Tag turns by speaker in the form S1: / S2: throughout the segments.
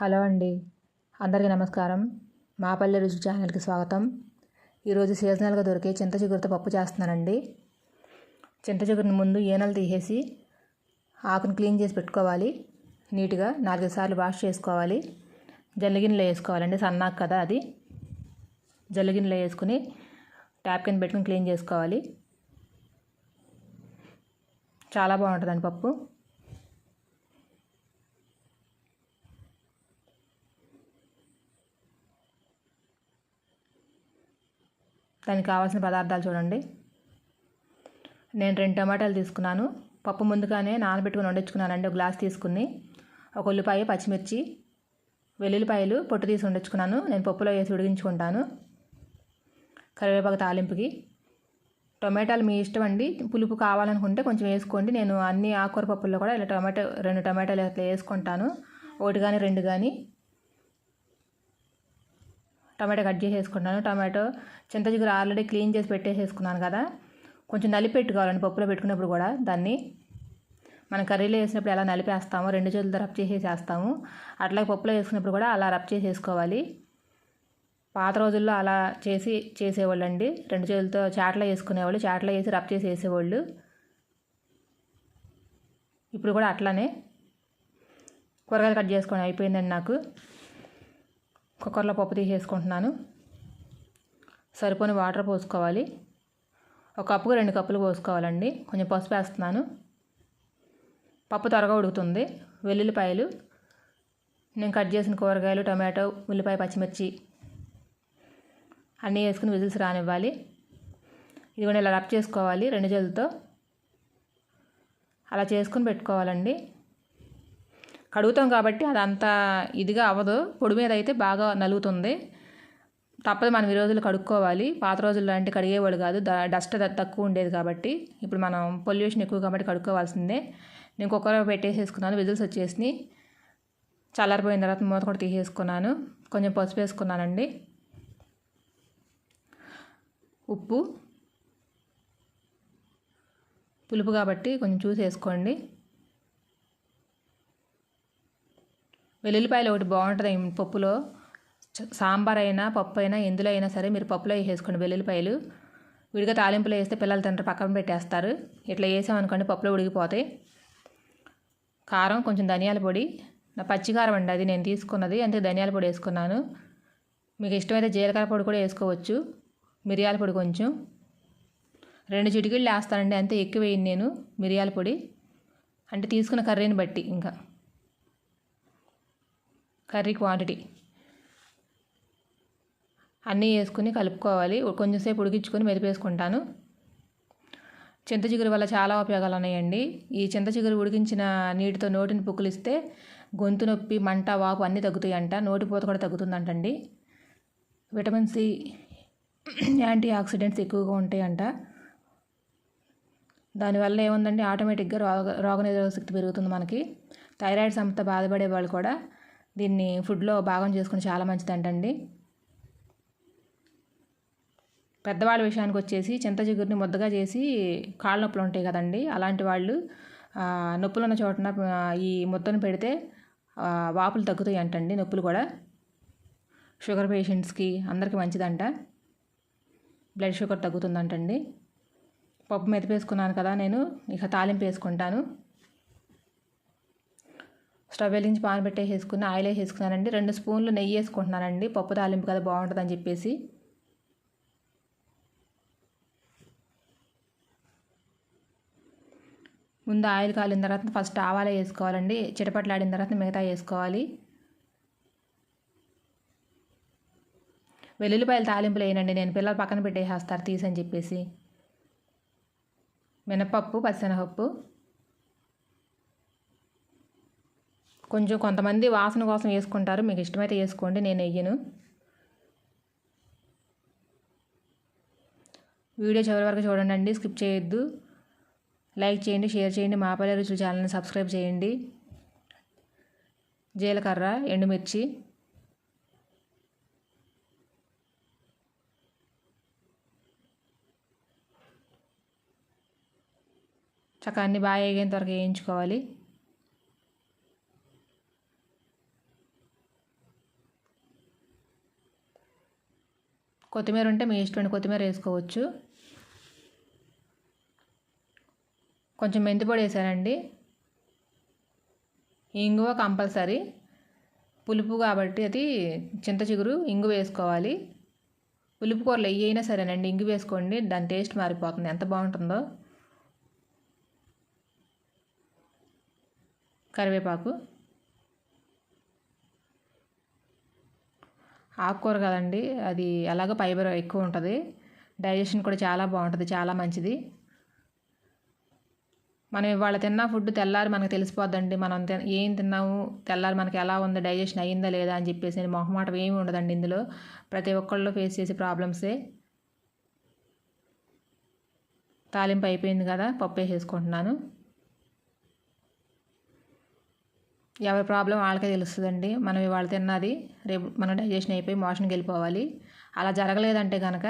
S1: Hello అండి. అందరికీ నమస్కారం. మా పల్లె రుచి ఛానల్కి స్వాగతం. ఈరోజు సీజనల్గా దొరికే చింత చిగురుతో పప్పు చేస్తున్నానండి. చింత చిగురుని ముందు ఏనలు తీసేసి ఆకును క్లీన్ చేసి పెట్టుకోవాలి. నీట్గా నాలుగైదు సార్లు వాష్ చేసుకోవాలి. జల్లిగిన్నెలో వేసుకోవాలండి. సన్నాకు కదా అది. జల్లిగిన్నెలో వేసుకుని ట్యాప్ కింద పెట్టుకుని క్లీన్ చేసుకోవాలి. చాలా బాగుంటుందండి పప్పు. దానికి కావాల్సిన పదార్థాలు చూడండి. నేను రెండు టమాటాలు తీసుకున్నాను. పప్పు ముందుగానే నానబెట్టుకుని వండించుకున్నానండి. ఒక గ్లాస్ తీసుకుని ఒక ఉల్లిపాయ పచ్చిమిర్చి వెల్లుల్లిపాయలు పొట్టు తీసి వండించుకున్నాను. నేను పప్పులో వేసి ఉడిగించుకుంటాను కరివేపాకు తాలింపుకి. టొమాటోలు మీ ఇష్టం అండి. పులుపు కావాలనుకుంటే కొంచెం వేసుకోండి. నేను అన్ని ఆకుకూర పప్పుల్లో కూడా ఇలా టొమాటో రెండు టమాటాలు అట్లా వేసుకుంటాను. ఒకటి కానీ రెండు కానీ. టమాటో కట్ చేసేసుకున్నాను. వేసుకుంటాను టమాటో చింతచిగురు ఆల్రెడీ క్లీన్ చేసి పెట్టేసేసుకున్నాను కదా. కొంచెం నలిపి పెట్టుకోవాలండి పప్పులో పెట్టుకున్నప్పుడు కూడా దాన్ని. మనం కర్రీలో వేసినప్పుడు ఎలా నలిపేస్తామో రెండు చేతులతో రబ్ చేసేసేస్తాము. అట్లాగే పప్పులో వేసుకున్నప్పుడు కూడా అలా రబ్ చేసేసుకోవాలి. పాత రోజుల్లో అలా చేసి చేసేవాళ్ళు అండి రెండు చేతులతో చాట్లో వేసుకునేవాళ్ళు చాట్లో వేసి రబ్ చేసి వేసేవాళ్ళు ఇప్పుడు కూడా అట్లానే కూరగాయలు కట్ చేసుకోవడం అయిపోయిందండి నాకు. కుక్కర్లో పప్పు తీసేసుకుంటున్నాను. సరిపోని వాటర్ పోసుకోవాలి. ఒక కప్పుకు రెండు కప్పులు పోసుకోవాలండి. కొంచెం పసుపు వేస్తున్నాను. పప్పు త్వరగా ఉడుకుతుంది. వెల్లుల్లిపాయలు నేను కట్ చేసిన కూరగాయలు టమాటో ఉల్లిపాయ పచ్చిమిర్చి అన్నీ వేసుకుని విజిల్స్ రానివ్వాలి. ఇది కూడా ఇలా రబ్ చేసుకోవాలి రెండు చేతులతో. అలా చేసుకుని పెట్టుకోవాలండి. కడుగుతాం కాబట్టి అదంతా ఇదిగా అవ్వదు. పొడి మీద అయితే బాగా నలుగుతుంది. తప్పదు మనం ఈ రోజులు కడుక్కోవాలి. పాత రోజుల్లో అంటే కడిగేవాడు కాదు. డస్ట్ తక్కువ ఉండేది కాబట్టి ఇప్పుడు మనం పొల్యూషన్ ఎక్కువ కాబట్టి కడుక్కోవాల్సిందే. నేను కుక్కర్ పెట్టేసేసుకున్నాను. విజిల్స్ వచ్చేసినాయి. చల్లారిపోయిన తర్వాత మూత కూడా తీసేసుకున్నాను. కొంచెం పసుపు వేసుకున్నానండి. ఉప్పు. పులుపు కాబట్టి కొంచెం చూసి వేసుకోండి వెల్లుల్లిపాయలు ఒకటి బాగుంటుంది పప్పులో సాంబార్ అయినా పప్పు అయినా ఎందులో అయినా సరే మీరు పప్పులో వేసేసుకోండి వెల్లుల్లిపాయలు. విడిగా తాలింపులో వేస్తే పిల్లలు తింటారు పక్కన పెట్టేస్తారు. ఇట్లా వేసామనుకోండి పప్పులో ఉడికిపోతాయి. కారం కొంచెం ధనియాల పొడి. నా పచ్చికారం అండి అది నేను తీసుకున్నది. అంతే ధనియాల పొడి వేసుకున్నాను. మీకు ఇష్టమైతే జీలకర్ర పొడి కూడా వేసుకోవచ్చు. మిరియాల పొడి కొంచెం. రెండు చిటికీళ్ళు వేస్తానండి అంతే ఎక్కువ వేయండి నేను మిరియాల పొడి. అంటే తీసుకున్న కర్రీని బట్టి ఇంకా. Curry quantity. అన్నీ వేసుకుని కలుపుకోవాలి. కొంచెంసేపు ఉడికించుకొని మెదిపేసుకుంటాను. చింత చిగురు వల్ల చాలా ఉపయోగాలు ఉన్నాయండి. ఈ చింత చిగురు ఉడికించిన నీటితో నోటిని పుక్కులిస్తే గొంతు నొప్పి మంట వాపు అన్నీ తగ్గుతాయంట. నోటిపోత కూడా తగ్గుతుందంటండి. విటమిన్ సి యాంటీ ఆక్సిడెంట్స్ ఎక్కువగా ఉంటాయంట. దానివల్ల ఏముందండి? ఆటోమేటిక్గా రోగ రోగనిరోధక శక్తి పెరుగుతుంది మనకి. థైరాయిడ్ సంస్థ బాధపడే వాళ్ళు కూడా దీన్ని ఫుడ్లో భాగం చేసుకుని చాలా మంచిదంటండి. పెద్దవాళ్ళ విషయానికి వచ్చేసి చింత చిగురిని ముద్దగా చేసి కాళ్ళ నొప్పులు ఉంటాయి కదండి అలాంటి వాళ్ళు నొప్పులు ఉన్న చోటన ఈ ముద్దను పెడితే వాపులు తగ్గుతాయి అంటండి నొప్పులు కూడా. షుగర్ పేషెంట్స్కి అందరికీ మంచిదంట. బ్లడ్ షుగర్ తగ్గుతుందంటండి. పప్పు మెతిపేసుకున్నాను కదా నేను ఇక తాలింపు వేసుకుంటాను. స్టవ్ వెలిగించి పాన్ పెట్టేసేసుకుని ఆయిల్ వేసుకున్నానండి. రెండు స్పూన్లు నెయ్యి వేసుకుంటున్నానండి. పప్పు తాలింపు కదా బాగుంటుందని చెప్పేసి. ముందు ఆయిల్ కాలిన తర్వాత ఫస్ట్ ఆవాలే వేసుకోవాలండి. చిటపట్లాడిన తర్వాత మిగతా వేసుకోవాలి. వెల్లుల్లిపాయలు తాలింపులు వేయనండి. నేను పిల్లలు పక్కన పెట్టేసేస్తారు తీసని చెప్పేసి. మినపప్పు పచ్చనపప్పు కొంచెం కొంతమంది వాసన కోసం వేసుకుంటారు. మీకు ఇష్టమైతే వేసుకోండి. నేను వెయ్యను వీడియో చివరి వరకు చూడండి స్కిప్ చేయొద్దు. లైక్ చేయండి షేర్ చేయండి. మా పల్లె రుచులు ఛానల్ని సబ్స్క్రైబ్ చేయండి. జీలకర్ర ఎండుమిర్చి. చక్కగా అన్ని బాగా వేగేంత వరకు వేయించుకోవాలి. కొత్తిమీర ఉంటే మీ ఇష్టం కొత్తిమీర వేసుకోవచ్చు. కొంచెం మెంతిపొడి వేసానండి. ఇంగువ కంపల్సరీ. పులుపు కాబట్టి అది చింత చిగురు ఇంగు వేసుకోవాలి. పులుపు కూరలు ఏ అయినా సరేనండి. ఇంగు వేసుకోండి. దాని టేస్ట్ మారిపోతుంది. ఎంత బాగుంటుందో. కరివేపాకు. ఆకుకూర కదండి అది ఎలాగో ఫైబర్ ఎక్కువ ఉంటుంది. డైజెషన్ కూడా చాలా బాగుంటుంది చాలా మంచిది. మనం ఇవాళ తిన్న ఫుడ్ తెల్లారి మనకు తెలిసిపోద్దండి మనం ఏం తిన్నాము తెల్లారి మనకి ఎలా ఉంది డైజెషన్ అయ్యిందా లేదా అని చెప్పేసి మొహమాటం ఏమి ఉండదండి ఇందులో. ప్రతి ఒక్కళ్ళు ఫేస్ చేసే ప్రాబ్లమ్సే. తాలింపు అయిపోయింది కదా పప్పు వేసేసుకుంటున్నాను. ఎవరి ప్రాబ్లం వాళ్ళకే తెలుస్తుందండి. మనం ఇవాళ తిన్నది రేపు మన డైజెషన్ అయిపోయి మోషన్కి వెళ్ళిపోవాలి. అలా జరగలేదంటే కనుక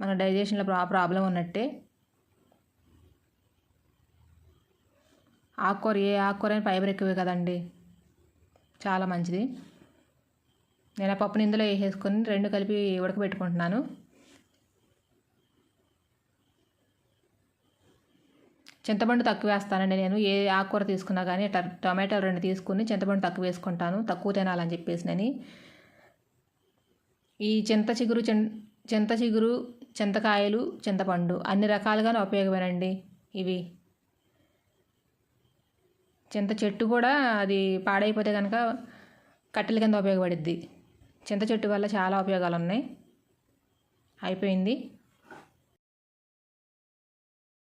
S1: మన డైజెషన్లో ప్రా ప్రాబ్లం ఉన్నట్టే. ఆకుకూర ఏ ఆకుకూర అయినా ఫైబర్ ఎక్కువే కదండి. చాలా మంచిది. నేను ఆ పప్పుని ఇందులో వేసేసుకొని రెండు కలిపి ఉడకబెట్టుకుంటున్నాను. చింతపండు తక్కువ వేస్తానండి నేను. ఏ ఆకుకూర తీసుకున్నా కానీ టమాటాలు రెండు తీసుకుని చింతపండు తక్కువ వేసుకుంటాను. తక్కువ తినాలని చెప్పేసి నేను. ఈ చింత చిగురు చింత చిగురు చింతకాయలు చింతపండు అన్ని రకాలుగానే ఉపయోగమేనండి ఇవి. చింత చెట్టు కూడా అది పాడైపోతే కనుక కట్టెల కింద ఉపయోగపడిద్ది. చింత చెట్టు వల్ల చాలా ఉపయోగాలు ఉన్నాయి అయిపోయింది.